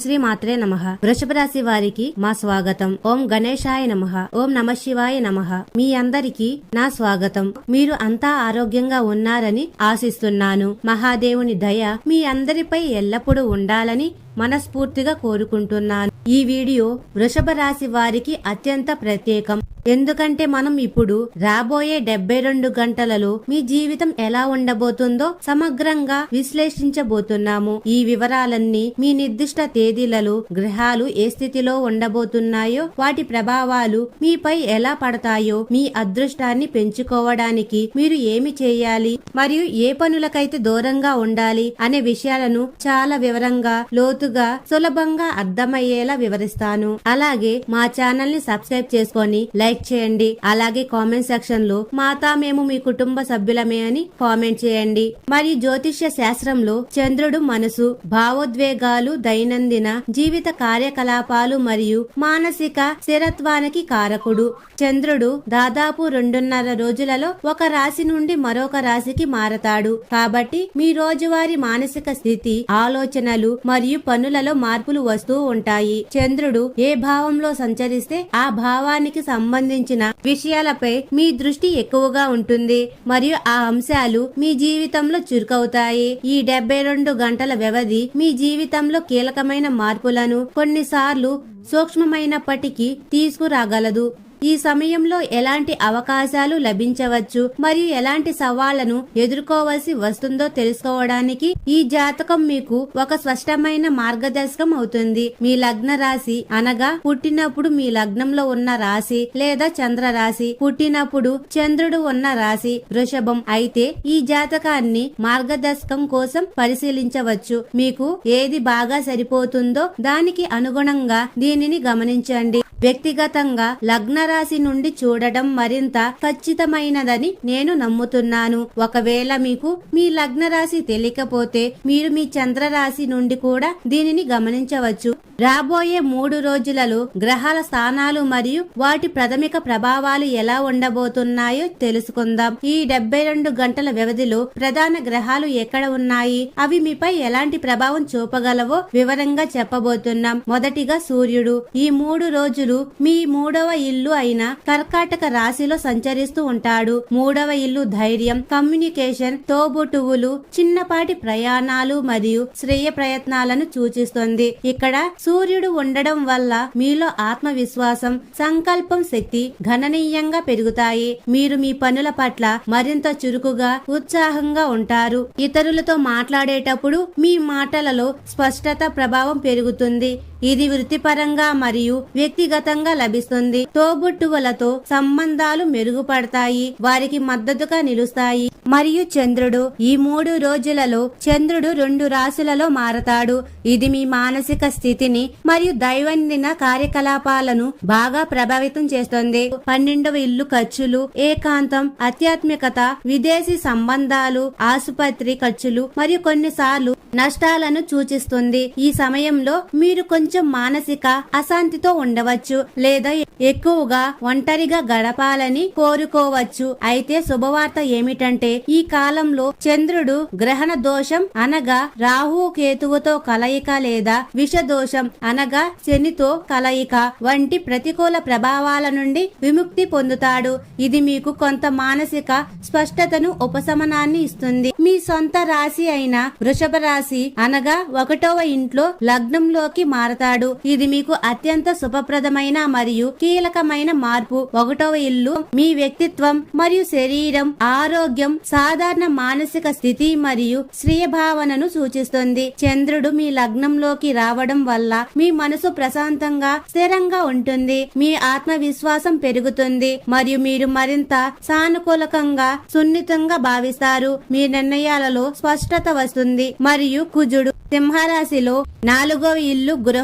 శ్రీ మాత్రే నమ. వృషభ రాశి వారికి మా స్వాగతం. ఓం గణేశాయ నమ. ఓం నమ శివాయ నమ. మీ అందరికి నా స్వాగతం. మీరు అంతా ఆరోగ్యంగా ఉన్నారని ఆశిస్తున్నాను. మహాదేవుని దయ మీ అందరిపై ఎల్లప్పుడూ ఉండాలని మనస్ఫూర్తిగా కోరుకుంటున్నాను. ఈ వీడియో వృషభ రాశి వారికి అత్యంత ప్రత్యేకం. ఎందుకంటే మనం ఇప్పుడు రాబోయే డెబ్బై రెండు గంటలలో మీ జీవితం ఎలా ఉండబోతుందో సమగ్రంగా విశ్లేషించబోతున్నాము. ఈ వివరాలన్నీ మీ నిర్దిష్ట తేదీలలో గ్రహాలు ఏ స్థితిలో ఉండబోతున్నాయో వాటి ప్రభావాలు మీపై ఎలా పడతాయో మీ అదృష్టాన్ని పెంచుకోవడానికి మీరు ఏమి చేయాలి మరియు ఏ పనులకైతే దూరంగా ఉండాలి అనే విషయాలను చాలా వివరంగా లోతు లోతుగా సులభంగా అర్థమయ్యేలా వివరిస్తాను. అలాగే మా ఛానల్ని సబ్స్క్రైబ్ చేసుకొని లైక్ చేయండి. అలాగే కామెంట్ సెక్షన్లో మాతా మేము మీ కుటుంబ సభ్యులమే అని కామెంట్ చేయండి. మరియు జ్యోతిష్య శాస్త్రంలో చంద్రుడు మనసు భావోద్వేగాలు దైనందిన జీవిత కార్యకలాపాలు మరియు మానసిక స్థిరత్వానికి కారకుడు. చంద్రుడు దాదాపు రెండున్నర రోజులలో ఒక రాశి నుండి మరొక రాశికి మారతాడు. కాబట్టి మీ రోజువారీ మానసిక స్థితి ఆలోచనలు మరియు పనులలో మార్పులు వస్తూ ఉంటాయి. చంద్రుడు ఏ భావంలో సంచరిస్తే ఆ భావానికి సంబంధించిన విషయాలపై మీ దృష్టి ఎక్కువగా ఉంటుంది. మరియు ఆ అంశాలు మీ జీవితంలో చురుకవుతాయి. ఈ డెబ్బై రెండు గంటల వ్యవధి మీ జీవితంలో కీలకమైన మార్పులను కొన్నిసార్లు సూక్ష్మమైనప్పటికీ తీసుకురాగలదు. ఈ సమయంలో ఎలాంటి అవకాశాలు లభించవచ్చు మరియు ఎలాంటి సవాళ్ళను ఎదుర్కోవాల్సి వస్తుందో తెలుసుకోవడానికి ఈ జాతకం మీకు ఒక స్పష్టమైన మార్గదర్శకం అవుతుంది. మీ లగ్న రాశి అనగా పుట్టినప్పుడు మీ లగ్నంలో ఉన్న రాశి లేదా చంద్ర రాశి పుట్టినప్పుడు చంద్రుడు ఉన్న రాశి వృషభం. అయితే ఈ జాతకాన్ని మార్గదర్శకం కోసం పరిశీలించవచ్చు. మీకు ఏది బాగా సరిపోతుందో దానికి అనుగుణంగా దీనిని గమనించండి. వ్యక్తిగతంగా లగ్న రాశి నుండి చూడడం మరింత ఖచ్చితమైనదని నేను నమ్ముతున్నాను. ఒకవేళ మీకు మీ లగ్న రాశి తెలియకపోతే మీరు మీ చంద్ర రాశి నుండి కూడా దీనిని గమనించవచ్చు. రాబోయే మూడు రోజులలో గ్రహాల స్థానాలు మరియు వాటి ప్రాథమిక ప్రభావాలు ఎలా ఉండబోతున్నాయో తెలుసుకుందాం. ఈ డెబ్బై రెండు గంటల వ్యవధిలో ప్రధాన గ్రహాలు ఎక్కడ ఉన్నాయి? అవి మీపై ఎలాంటి ప్రభావం చూపగలవో వివరంగా చెప్పబోతున్నాం. మొదటిగా సూర్యుడు. ఈ మూడు రోజులు మీ మూడవ ఇల్లు అయిన కర్కాటక రాశిలో సంచరిస్తూ ఉంటాడు. మూడవ ఇల్లు ధైర్యం కమ్యూనికేషన్ తోబుటువులు చిన్నపాటి ప్రయాణాలు మరియు శ్రేయ ప్రయత్నాలను సూచిస్తుంది. ఇక్కడ సూర్యుడు ఉండడం వల్ల మీలో ఆత్మవిశ్వాసం సంకల్పం శక్తి గణనీయంగా పెరుగుతాయి. మీరు మీ పనుల పట్ల మరింత చురుకుగా ఉత్సాహంగా ఉంటారు. ఇతరులతో మాట్లాడేటప్పుడు మీ మాటలలో స్పష్టత ప్రభావం పెరుగుతుంది. ఇది వృత్తిపరంగా మరియు వ్యక్తిగతంగా లభిస్తుంది. తోబుట్టువులతో సంబంధాలు మెరుగుపడతాయి. వారికి మద్దతుగా నిలుస్తాయి. మరియు చంద్రుడు ఈ మూడు రోజులలో చంద్రుడు రెండు రాశులలో మారతాడు. ఇది మీ మానసిక స్థితిని మరియు దైనందిన కార్యకలాపాలను బాగా ప్రభావితం చేస్తుంది. పన్నెండవ ఇల్లు ఖర్చులు ఏకాంతం ఆధ్యాత్మికత విదేశీ సంబంధాలు ఆసుపత్రి ఖర్చులు మరియు కొన్నిసార్లు నష్టాలను సూచిస్తుంది. ఈ సమయంలో మీరు కొంచెం కొంచెం మానసిక అశాంతితో ఉండవచ్చు లేదా ఎక్కువగా ఒంటరిగా గడపాలని కోరుకోవచ్చు. అయితే శుభవార్త ఏమిటంటే ఈ కాలంలో చంద్రుడు గ్రహణ దోషం అనగా రాహు కేతువుతో కలయిక లేదా విష దోషం అనగా శనితో కలయిక వంటి ప్రతికూల ప్రభావాల నుండి విముక్తి పొందుతాడు. ఇది మీకు కొంత మానసిక స్పష్టతను ఉపశమనాన్ని ఇస్తుంది. మీ సొంత రాశి అయిన వృషభ రాశి అనగా ఒకటవ ఇంట్లో లగ్నంలోకి మారతాడు ఇది మీకు అత్యంత శుభప్రదమైన మరియు కీలకమైన మార్పు. ఒకటవ ఇల్లు మీ వ్యక్తిత్వం మరియు శరీరం ఆరోగ్యం సాధారణ మానసిక స్థితి మరియు స్వీయ భావనను సూచిస్తుంది. చంద్రుడు మీ లగ్నంలోకి రావడం వల్ల మీ మనసు ప్రశాంతంగా స్థిరంగా ఉంటుంది. మీ ఆత్మవిశ్వాసం పెరుగుతుంది మరియు మీరు మరింత సానుకూలకంగా సున్నితంగా భావిస్తారు. మీ నిర్ణయాలలో స్పష్టత వస్తుంది. మరియు కుజుడు సింహరాశిలో నాలుగవ ఇల్లు గృహ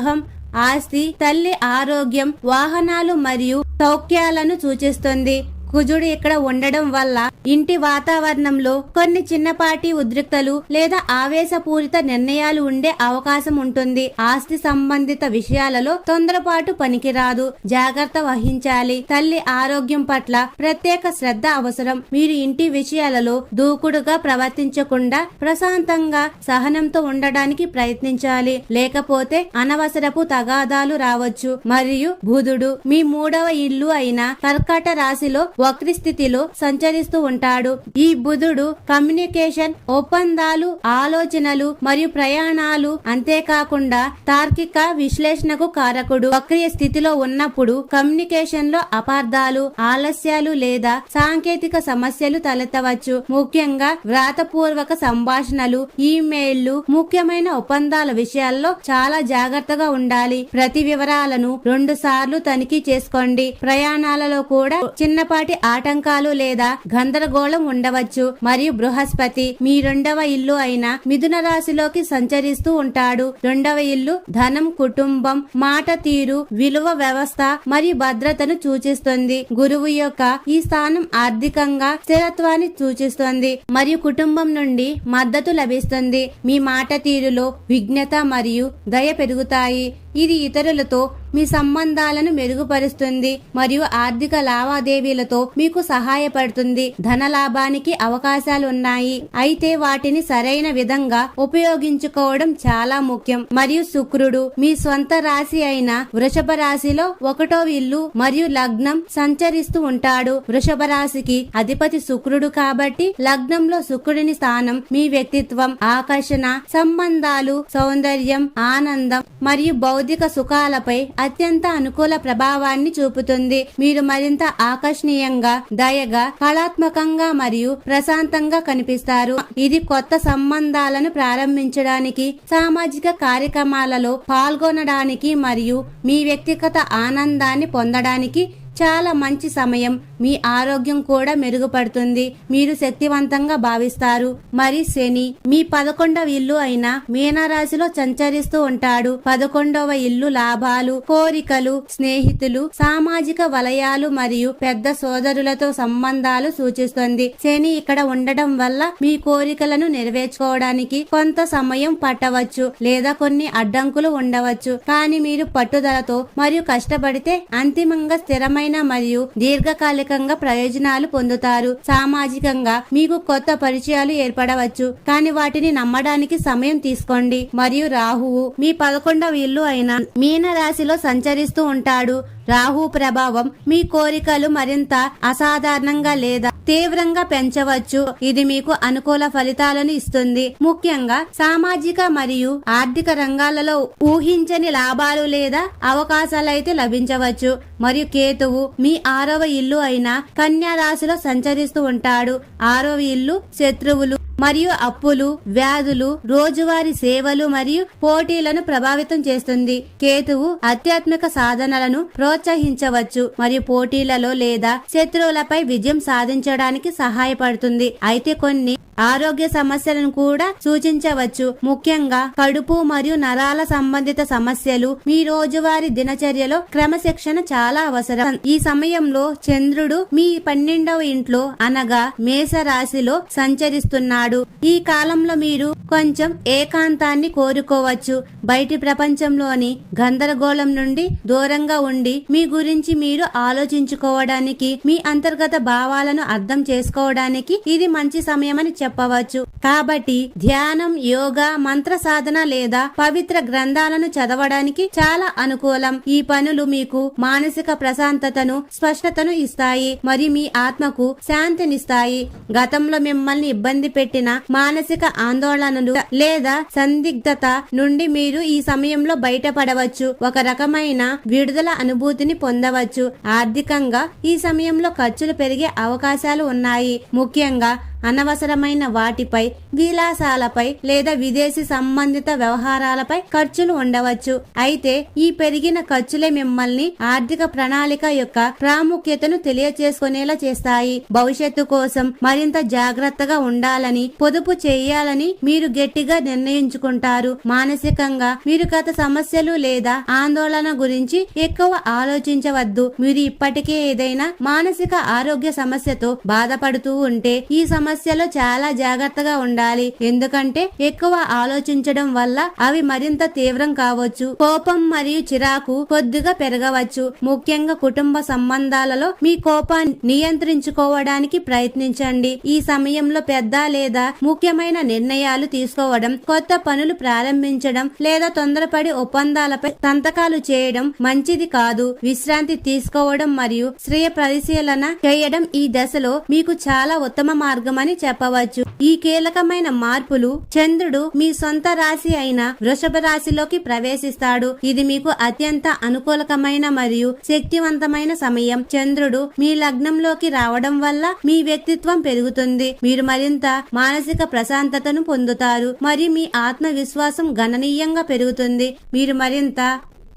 ఆస్తి తల్లి ఆరోగ్యం వాహనాలు మరియు సౌఖ్యాలను సూచిస్తుంది. కుజుడు ఇక్కడ ఉండడం వల్ల ఇంటి వాతావరణంలో కొన్ని చిన్నపాటి ఉద్రిక్తలు లేదా ఆవేశపూరిత నిర్ణయాలు ఉండే అవకాశం ఉంటుంది. ఆస్తి సంబంధిత విషయాలలో తొందరపాటు పనికిరాదు. జాగ్రత్త వహించాలి. తల్లి ఆరోగ్యం పట్ల ప్రత్యేక శ్రద్ధ అవసరం. మీరు ఇంటి విషయాలలో దూకుడుగా ప్రవర్తించకుండా ప్రశాంతంగా సహనంతో ఉండడానికి ప్రయత్నించాలి. లేకపోతే అనవసరపు తగాదాలు రావచ్చు. మరియు బుధుడు మీ మూడవ ఇల్లు అయిన కర్కాట రాశిలో వక్రి స్థితిలో సంచరిస్తూ ఉంటాడు. ఈ బుధుడు కమ్యూనికేషన్ ఒప్పందాలు ఆలోచనలు మరియు ప్రయాణాలు అంతేకాకుండా తార్కిక విశ్లేషణకు కారకుడు. వక్రియ స్థితిలో ఉన్నప్పుడు కమ్యూనికేషన్లో అపార్థాలు ఆలస్యాలు లేదా సాంకేతిక సమస్యలు తలెత్తవచ్చు. ముఖ్యంగా వ్రాతపూర్వక సంభాషణలు ఈమెయిల్లు ముఖ్యమైన ఒప్పందాల విషయాల్లో చాలా జాగ్రత్తగా ఉండాలి. ప్రతి వివరాలను రెండు సార్లు తనిఖీ చేసుకోండి. ప్రయాణాలలో కూడా చిన్నపాటి ఆటంకాలు లేదా గందరగోళం ఉండవచ్చు. మరియు బృహస్పతి మీ రెండవ ఇల్లు అయిన మిథున రాశిలోకి సంచరిస్తూ ఉంటాడు. రెండవ ఇల్లు ధనం కుటుంబం మాట తీరు విలువ వ్యవస్థ మరియు భద్రతను సూచిస్తుంది. గురువు యొక్క ఈ స్థానం ఆర్థికంగా స్థిరత్వాన్ని సూచిస్తుంది. మరియు కుటుంబం నుండి మద్దతు లభిస్తుంది. మీ మాట తీరులో విఘ్నత మరియు దయ పెరుగుతాయి. ఇది ఇతరులతో మీ సంబంధాలను మెరుగుపరుస్తుంది మరియు ఆర్థిక లావాదేవీలతో మీకు సహాయపడుతుంది. ధన లాభానికి అవకాశాలు ఉన్నాయి అయితే వాటిని సరైన విధంగా ఉపయోగించుకోవడం చాలా ముఖ్యం. మరియు శుక్రుడు మీ స్వంత రాశి అయిన వృషభ రాశిలో ఒకటో ఇల్లు మరియు లగ్నం సంచరిస్తూ ఉంటాడు. వృషభ రాశికి అధిపతి శుక్రుడు కాబట్టి లగ్నంలో శుక్రుడిని స్థానం మీ వ్యక్తిత్వం ఆకర్షణ సంబంధాలు సౌందర్యం ఆనందం మరియు భౌతిక భౌతిక సుఖాలపై అత్యంత అనుకూల ప్రభావాన్ని చూపుతుంది. మీరు మరింత ఆకర్షణీయంగా దయగా కళాత్మకంగా మరియు ప్రశాంతంగా కనిపిస్తారు. ఇది కొత్త సంబంధాలను ప్రారంభించడానికి సామాజిక కార్యక్రమాలలో పాల్గొనడానికి మరియు మీ వ్యక్తిగత ఆనందాన్ని పొందడానికి చాలా మంచి సమయం. మీ ఆరోగ్యం కూడా మెరుగుపడుతుంది. మీరు శక్తివంతంగా భావిస్తారు. మరి శని మీ పదకొండవ ఇల్లు అయిన మీనరాశిలో సంచరిస్తూ ఉంటాడు. పదకొండవ ఇల్లు లాభాలు కోరికలు స్నేహితులు సామాజిక వలయాలు మరియు పెద్ద సోదరులతో సంబంధాలు సూచిస్తుంది. శని ఇక్కడ ఉండడం వల్ల మీ కోరికలను నెరవేర్చుకోవడానికి కొంత సమయం పట్టవచ్చు లేదా కొన్ని అడ్డంకులు ఉండవచ్చు. కానీ మీరు పట్టుదలతో మరియు కష్టపడితే అంతిమంగా స్థిరమైన మరియు దీర్ఘకాలికంగా ప్రయోజనాలు పొందుతారు. సామాజికంగా మీకు కొత్త పరిచయాలు ఏర్పడవచ్చు. కానీ వాటిని నమ్మడానికి సమయం తీసుకోండి. మరియు రాహువు మీ పదకొండవ ఇల్లు అయిన మీన రాశిలో సంచరిస్తూ ఉంటాడు. రాహు ప్రభావం మీ కోరికలు మరింత అసాధారణంగా లేదా తీవ్రంగా పెంచవచ్చు. ఇది మీకు అనుకూల ఫలితాలను ఇస్తుంది. ముఖ్యంగా సామాజిక మరియు ఆర్థిక రంగాలలో ఊహించని లాభాలు లేదా అవకాశాలైతే లభించవచ్చు. మరియు కేతువు మీ ఆరవ ఇల్లు అయిన కన్యా రాశిలో సంచరిస్తూ ఉంటాడు. ఆరవ ఇల్లు శత్రువులు. మరియు అప్పులు వ్యాధులు రోజువారీ సేవలు మరియు పోటీలను ప్రభావితం చేస్తుంది. కేతువు ఆధ్యాత్మిక సాధనలను ప్రోత్సహించవచ్చు మరియు పోటీలలో లేదా శత్రువులపై విజయం సాధించడానికి సహాయపడుతుంది. అయితే కొన్ని ఆరోగ్య సమస్యలను కూడా సూచించవచ్చు. ముఖ్యంగా కడుపు మరియు నరాల సంబంధిత సమస్యలు మీ రోజువారీ దినచర్యలో క్రమశిక్షణ చాలా అవసరం. ఈ సమయంలో చంద్రుడు మీ పన్నెండవ ఇంట్లో అనగా మేష రాశిలో సంచరిస్తున్నాడు. ఈ కాలంలో మీరు కొంచెం ఏకాంతాన్ని కోరుకోవచ్చు. బయటి ప్రపంచంలోని గందరగోళం నుండి దూరంగా ఉండి మీ గురించి మీరు ఆలోచించుకోవడానికి మీ అంతర్గత భావాలను అర్థం చేసుకోవడానికి ఇది మంచి సమయమని చెప్పవచ్చు. కాబట్టి ధ్యానం యోగా మంత్ర సాధన లేదా పవిత్ర గ్రంథాలను చదవడానికి చాలా అనుకూలం. ఈ పనులు మీకు మానసిక ప్రశాంతతను స్పష్టతను ఇస్తాయి. మరియు మీ ఆత్మకు శాంతినిస్తాయి. గతంలో మిమ్మల్ని ఇబ్బంది పెట్టిన మానసిక ఆందోళనలు లేదా సందిగ్ధత నుండి మీరు ఈ సమయంలో బయటపడవచ్చు. ఒక రకమైన విడుదల అనుభూతిని పొందవచ్చు. ఆర్థికంగా ఈ సమయంలో ఖర్చులు పెరిగే అవకాశాలు ఉన్నాయి. ముఖ్యంగా అనవసరమైన వాటిపై విలాసాలపై లేదా విదేశీ సంబంధిత వ్యవహారాలపై ఖర్చులు ఉండవచ్చు. అయితే ఈ పెరిగిన ఖర్చులే మిమ్మల్ని ఆర్థిక ప్రణాళిక యొక్క ప్రాముఖ్యతను తెలియచేసుకునేలా చేస్తాయి. భవిష్యత్తు కోసం మరింత జాగ్రత్తగా ఉండాలని పొదుపు చేయాలని మీరు గట్టిగా నిర్ణయించుకుంటారు. మానసికంగా మీరు గత సమస్యలు లేదా ఆందోళన గురించి ఎక్కువ ఆలోచించవద్దు. మీరు ఇప్పటికే ఏదైనా మానసిక ఆరోగ్య సమస్యతో బాధపడుతూ ఉంటే ఈ సమస్యలో చాలా జాగ్రత్తగా ఉండాలి. ఎందుకంటే ఎక్కువ ఆలోచించడం వల్ల అవి మరింత తీవ్రం కావచ్చు. కోపం మరియు చిరాకు కొద్దిగా పెరగవచ్చు. ముఖ్యంగా కుటుంబ సంబంధాలలో మీ కోపాన్ని నియంత్రించుకోవడానికి ప్రయత్నించండి. ఈ సమయంలో పెద్ద లేదా ముఖ్యమైన నిర్ణయాలు తీసుకోవడం కొత్త పనులు ప్రారంభించడం లేదా తొందరపడి ఒప్పందాలపై సంతకాలు చేయడం మంచిది కాదు. విశ్రాంతి తీసుకోవడం మరియు శ్రేయ పరిశీలన చేయడం ఈ దశలో మీకు చాలా ఉత్తమ మార్గం మార్గమని చెప్పవచ్చు. ఈ కీలకమైన మార్పులు చంద్రుడు మీ సొంత రాశి అయిన వృషభ రాశిలోకి ప్రవేశిస్తాడు. ఇది మీకు అత్యంత అనుకూలకమైన మరియు శక్తివంతమైన సమయం. చంద్రుడు మీ లగ్నంలోకి రావడం వల్ల మీ వ్యక్తిత్వం పెరుగుతుంది. మీరు మరింత మానసిక ప్రశాంతతను పొందుతారు. మరియు మీ ఆత్మవిశ్వాసం గణనీయంగా పెరుగుతుంది. మీరు మరింత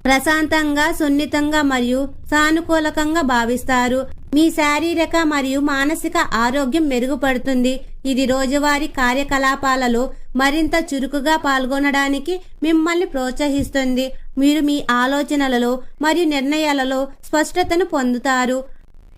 ప్రశాంతంగా సున్నితంగా మరియు సానుకూలకంగా భావిస్తారు. మీ శారీరక మరియు మానసిక ఆరోగ్యం మెరుగుపడుతుంది. ఇది రోజువారీ కార్యకలాపాలలో మరింత చురుకుగా పాల్గొనడానికి మిమ్మల్ని ప్రోత్సహిస్తుంది. మీరు మీ ఆలోచనలలో మరియు నిర్ణయాలలో స్పష్టతను పొందుతారు.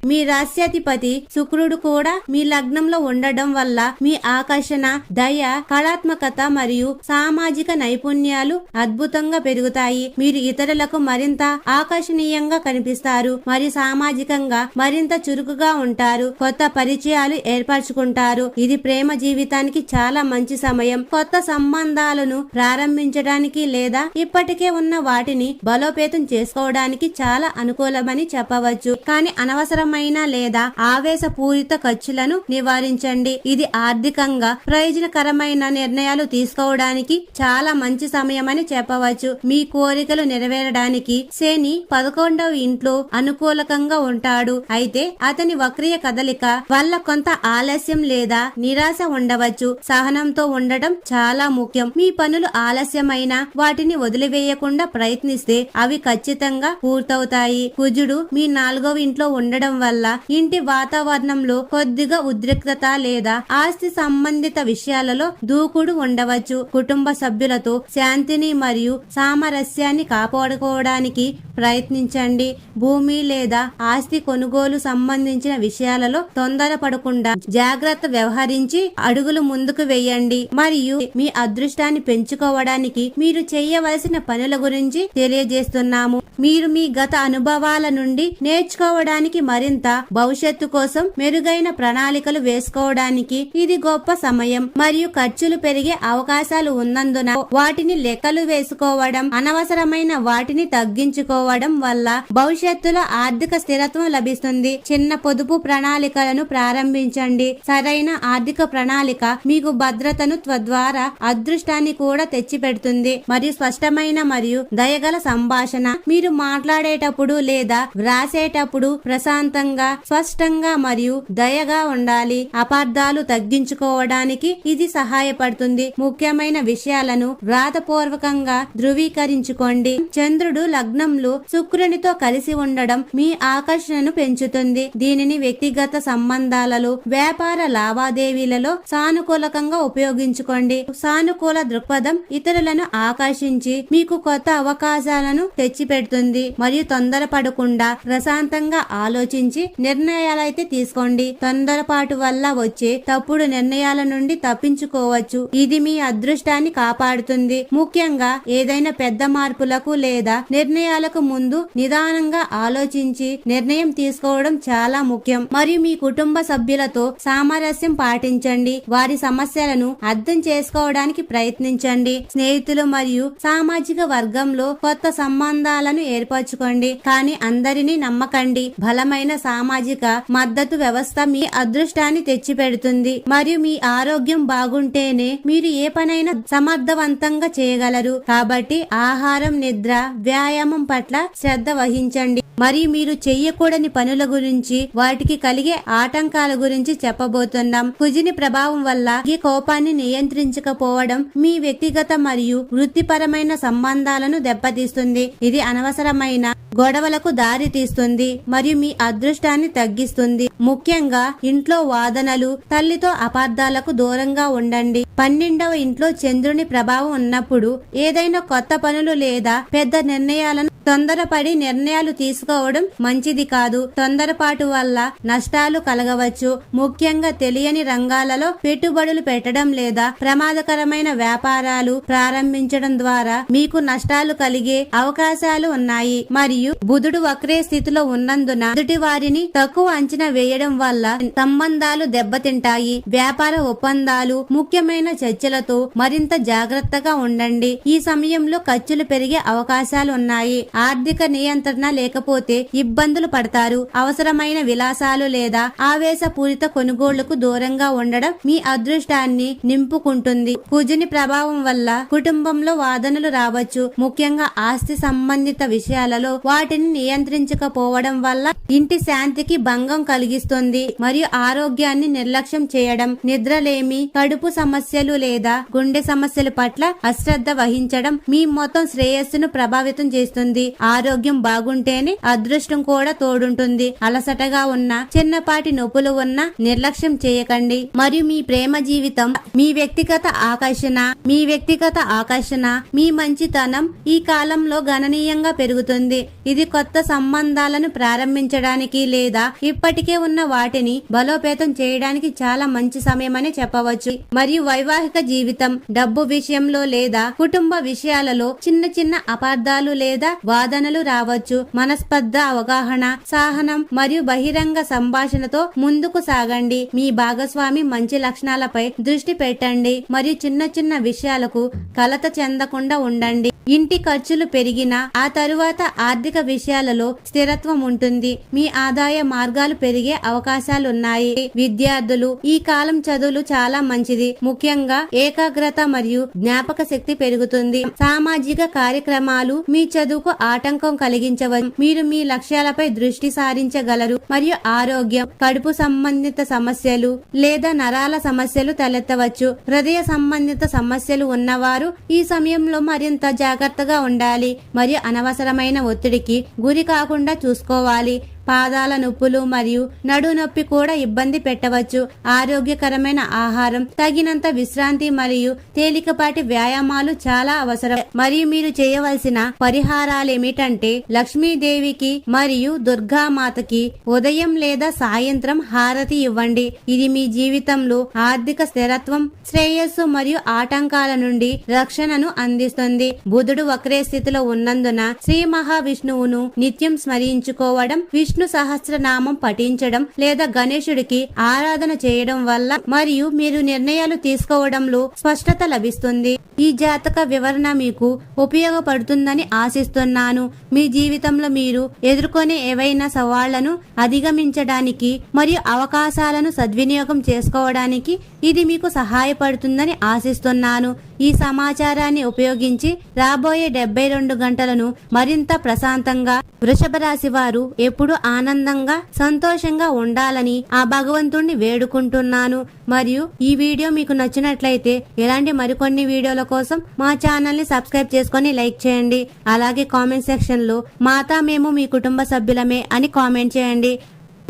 మీ రాశ్యాధిపతి శుక్రుడు కూడా మీ లగ్నంలో ఉండడం వల్ల మీ ఆకర్షణ దయ కళాత్మకత మరియు సామాజిక నైపుణ్యాలు అద్భుతంగా పెరుగుతాయి. మీరు ఇతరులకు మరింత ఆకర్షణీయంగా కనిపిస్తారు. మరియు సామాజికంగా మరింత చురుకుగా ఉంటారు. కొత్త పరిచయాలు ఏర్పరచుకుంటారు. ఇది ప్రేమ జీవితానికి చాలా మంచి సమయం. కొత్త సంబంధాలను ప్రారంభించడానికి లేదా ఇప్పటికే ఉన్న వాటిని బలోపేతం చేసుకోవడానికి చాలా అనుకూలమని చెప్పవచ్చు. కానీ అనవసరమైన లేదా ఆవేశపూరిత ఖర్చులను నివారించండి. ఇది ఆర్థికంగా ప్రయోజనకరమైన నిర్ణయాలు తీసుకోవడానికి చాలా మంచి సమయమని చెప్పవచ్చు. మీ కోరికలు నెరవేరడానికి శని పదకొండవ ఇంట్లో అనుకూలకంగా ఉంటాడు. అయితే అతని వక్రియ కదలిక వల్ల కొంత ఆలస్యం లేదా నిరాశ ఉండవచ్చు. సహనంతో ఉండటం చాలా ముఖ్యం. మీ పనులు ఆలస్యమైన వాటిని వదిలివేయకుండా ప్రయత్నిస్తే అవి ఖచ్చితంగా పూర్తవుతాయి. కుజుడు మీ నాలుగవ ఇంట్లో ఉండడం వల్ల ఇంటి వాతావరణంలో కొద్దిగా ఉద్రిక్తత లేదా ఆస్తి సంబంధిత విషయాలలో దూకుడు ఉండవచ్చు. కుటుంబ సభ్యులతో శాంతిని మరియు సామరస్యాన్ని కాపాడుకోవడానికి ప్రయత్నించండి. భూమి లేదా ఆస్తి కొనుగోలు సంబంధించిన విషయాలలో తొందరపడకుండా జాగ్రత్త వ్యవహరించి అడుగులు ముందుకు వేయండి. మరియు మీ అదృష్టాన్ని పెంచుకోవడానికి మీరు చేయవలసిన పనుల గురించి తెలియజేస్తున్నాము. మీరు మీ గత అనుభవాల నుండి నేర్చుకోవడానికి మరింత భవిష్యత్తు కోసం మెరుగైన ప్రణాళికలు వేసుకోవడానికి ఇది గొప్ప సమయం. మరియు ఖర్చులు పెరిగే అవకాశాలు ఉన్నందున వాటిని లెక్కలు వేసుకోవడం అనవసరమైన వాటిని తగ్గించుకోవడం వల్ల భవిష్యత్తులో ఆర్థిక స్థిరత్వం లభిస్తుంది. చిన్న పొదుపు ప్రణాళికలను ప్రారంభించండి. సరైన ఆర్థిక ప్రణాళిక మీకు భద్రతను తద్వారా అదృష్టాన్ని కూడా తెచ్చిపెడుతుంది. మరియు స్పష్టమైన మరియు దయగల సంభాషణ. మీరు మాట్లాడేటప్పుడు లేదా వ్రాసేటప్పుడు ప్రశాంత ప్రశాంతంగా స్పష్టంగా మరియు దయగా ఉండాలి. అపార్థాలు తగ్గించుకోవడానికి ఇది సహాయపడుతుంది. ముఖ్యమైన విషయాలను వ్రాతపూర్వకంగా ధృవీకరించుకోండి. చంద్రుడు లగ్నంలో శుక్రునితో కలిసి ఉండడం మీ ఆకర్షణను పెంచుతుంది. దీనిని వ్యక్తిగత సంబంధాలలో వ్యాపార లావాదేవీలలో సానుకూలకంగా ఉపయోగించుకోండి. సానుకూల దృక్పథం ఇతరులను ఆకర్షించి మీకు కొత్త అవకాశాలను తెచ్చిపెడుతుంది. మరియు తొందరపడకుండా ప్రశాంతంగా ఆలోచించి నిర్ణయాలైతే తీసుకోండి. తొందరపాటు వల్ల వచ్చే తప్పుడు నిర్ణయాల నుండి తప్పించుకోవచ్చు. ఇది మీ అదృష్టాన్ని కాపాడుతుంది. ముఖ్యంగా ఏదైనా పెద్ద మార్పులకు లేదా నిర్ణయాలకు ముందు నిదానంగా ఆలోచించి నిర్ణయం తీసుకోవడం చాలా ముఖ్యం. మరియు మీ కుటుంబ సభ్యులతో సామరస్యం పాటించండి. వారి సమస్యలను అర్థం చేసుకోవడానికి ప్రయత్నించండి. స్నేహితులు మరియు సామాజిక వర్గంలో కొత్త సంబంధాలను ఏర్పరచుకోండి. కానీ అందరినీ నమ్మకండి. బలమైన సామాజిక మద్దతు వ్యవస్థ మీ అదృష్టాన్ని తెచ్చిపెడుతుంది. మరియు మీ ఆరోగ్యం బాగుంటేనే మీరు ఏ పనైనా సమర్థవంతంగా చేయగలరు. కాబట్టి ఆహారం నిద్ర వ్యాయామం పట్ల శ్రద్ధ వహించండి. మరియు మీరు చెయ్యకూడని పనుల గురించి వాటికి కలిగే ఆటంకాల గురించి చెప్పబోతున్నాం. కుజిని ప్రభావం వల్ల ఈ కోపాన్ని నియంత్రించకపోవడం మీ వ్యక్తిగత మరియు వృత్తిపరమైన సంబంధాలను దెబ్బతీస్తుంది. ఇది అనవసరమైన గొడవలకు దారి తీస్తుంది మరియు మీ అదృష్టాన్ని తగ్గిస్తుంది. ముఖ్యంగా ఇంట్లో వాదనలు తల్లితో అపార్థాలకు దూరంగా ఉండండి. పన్నెండవ ఇంట్లో చంద్రుని ప్రభావం ఉన్నప్పుడు ఏదైనా కొత్త పనులు లేదా పెద్ద నిర్ణయాలను తొందరపడి నిర్ణయాలు తీసుకోవడం మంచిది కాదు. తొందరపాటు వల్ల నష్టాలు కలగవచ్చు. ముఖ్యంగా తెలియని రంగాలలో పెట్టుబడులు పెట్టడం లేదా ప్రమాదకరమైన వ్యాపారాలు ప్రారంభించడం ద్వారా మీకు నష్టాలు కలిగే అవకాశాలు ఉన్నాయి. మరియు బుధుడు వక్రే స్థితిలో ఉన్నందున ఎదుటి వారిని తక్కువ అంచనా వేయడం వల్ల సంబంధాలు దెబ్బతింటాయి. వ్యాపార ఒప్పందాలు ముఖ్యమైన చర్చలతో మరింత జాగ్రత్తగా ఉండండి. ఈ సమయంలో ఖర్చులు పెరిగే అవకాశాలు ఉన్నాయి. ఆర్థిక నియంత్రణ లేకపోతే ఇబ్బందులు పడతారు. అవసరమైన విలాసాలు లేదా ఆవేశపూరిత కొనుగోళ్ళకు దూరంగా ఉండడం మీ అదృష్టాన్ని నింపుకుంటుంది. కుజుని ప్రభావం వల్ల కుటుంబంలో వాదనలు రావచ్చు. ముఖ్యంగా ఆస్తి సంబంధిత విషయాలలో వాటిని నియంత్రించకపోవడం వల్ల ఇంటి శాంతికి భంగం కలిగిస్తుంది. మరియు ఆరోగ్యాన్ని నిర్లక్ష్యం చేయడం నిద్రలేమి కడుపు సమస్యలు లేదా గుండె సమస్యల పట్ల అశ్రద్ధ వహించడం మీ మొత్తం శ్రేయస్సును ప్రభావితం చేస్తుంది. ఆరోగ్యం బాగుంటేనే అదృష్టం కూడా తోడుంటుంది. అలసటగా ఉన్న చిన్నపాటి నొప్పులు ఉన్న నిర్లక్ష్యం చేయకండి. మరియు మీ ప్రేమ జీవితం మీ వ్యక్తిగత ఆకర్షణ మీ వ్యక్తిగత ఆకర్షణ మీ మంచితనం ఈ కాలంలో గణనీయంగా పెరుగుతుంది. ఇది కొత్త సంబంధాలను ప్రారంభించడానికి లేదా ఇప్పటికే ఉన్న వాటిని బలోపేతం చేయడానికి చాలా మంచి సమయమని చెప్పవచ్చు. మరియు వైవాహిక జీవితం డబ్బు విషయంలో లేదా కుటుంబ విషయాలలో చిన్న చిన్న అపార్థాలు లేదా వాదనలు రావచ్చు. మనస్పర్ధ అవగాహన సహనం మరియు బహిరంగ సంభాషణతో ముందుకు సాగండి. మీ భాగస్వామి మంచి లక్షణాలపై దృష్టి పెట్టండి. మరియు చిన్న చిన్న విషయాలకు కలత చెందకుండా ఉండండి. ఇంటి ఖర్చులు పెరిగినా ఆ తరువాత ఆర్థిక విషయాలలో స్థిరత్వం ఉంటుంది. మీ ఆదాయ మార్గాలు పెరిగే అవకాశాలున్నాయి. విద్యార్థులు ఈ కాలం చదువులు చాలా మంచిది. ముఖ్యంగా ఏకాగ్రత మరియు జ్ఞాపక శక్తి పెరుగుతుంది. సామాజిక కార్యక్రమాలు మీ చదువుకు ఆటంకం కలిగించవచ్చు మీరు మీ లక్ష్యాలపై దృష్టి సారించగలరు మరియు ఆరోగ్యం కడుపు సంబంధిత సమస్యలు లేదా నరాల సమస్యలు తలెత్తవచ్చు. హృదయ సంబంధిత సమస్యలు ఉన్నవారు ఈ సమయంలో మరింత జాగ్రత్తగా ఉండాలి మరియు అనవసరమైన ఒత్తిడికి గురి కాకుండా చూసుకోవాలి. పాదాల నొప్పులు మరియు నడు నొప్పి కూడా ఇబ్బంది పెట్టవచ్చు. ఆరోగ్యకరమైన ఆహారం తగినంత విశ్రాంతి మరియు తేలికపాటి వ్యాయామాలు చాలా అవసరం. మరియు మీరు చేయవలసిన పరిహారాలు ఏమిటంటే లక్ష్మీదేవికి మరియు దుర్గామాతకి ఉదయం లేదా సాయంత్రం హారతి ఇవ్వండి. ఇది మీ జీవితంలో ఆర్థిక స్థిరత్వం శ్రేయస్సు మరియు ఆటంకాల నుండి రక్షణను అందిస్తుంది. బుధుడు వక్రే స్థితిలో ఉన్నందున శ్రీ మహావిష్ణువును నిత్యం స్మరించుకోవడం విష్ణు సహస్రనామం పఠించడం లేదా గణేశుడికి ఆరాధన చేయడం వల్ల మరియు మీరు నిర్ణయాలు తీసుకోవడంలో స్పష్టత లభిస్తుంది. ఈ జాతక వివరణ మీకు ఉపయోగపడుతుందని ఆశిస్తున్నాను. మీ జీవితంలో మీరు ఎదుర్కొనే ఏవైనా సవాళ్ళను అధిగమించడానికి మరియు అవకాశాలను సద్వినియోగం చేసుకోవడానికి ఇది మీకు సహాయపడుతుందని ఆశిస్తున్నాను. ఈ సమాచారాన్ని ఉపయోగించి రాబోయే డెబ్బై రెండు గంటలను మరింత ప్రశాంతంగా వృషభ రాశి వారు ఎప్పుడు ఆనందంగా సంతోషంగా ఉండాలని ఆ భగవంతుణ్ణి వేడుకుంటున్నాను. మరియు ఈ వీడియో మీకు నచ్చినట్లయితే ఇలాంటి మరికొన్ని వీడియోల కోసం మా ఛానల్ని సబ్స్క్రైబ్ చేసుకొని లైక్ చేయండి. అలాగే కామెంట్ సెక్షన్లో మాతా మేము మీ కుటుంబ సభ్యులమే అని కామెంట్ చేయండి.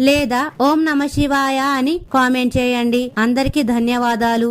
లేదా ఓం నమ శివాయ అని కామెంట్ చేయండి. అందరికీ ధన్యవాదాలు.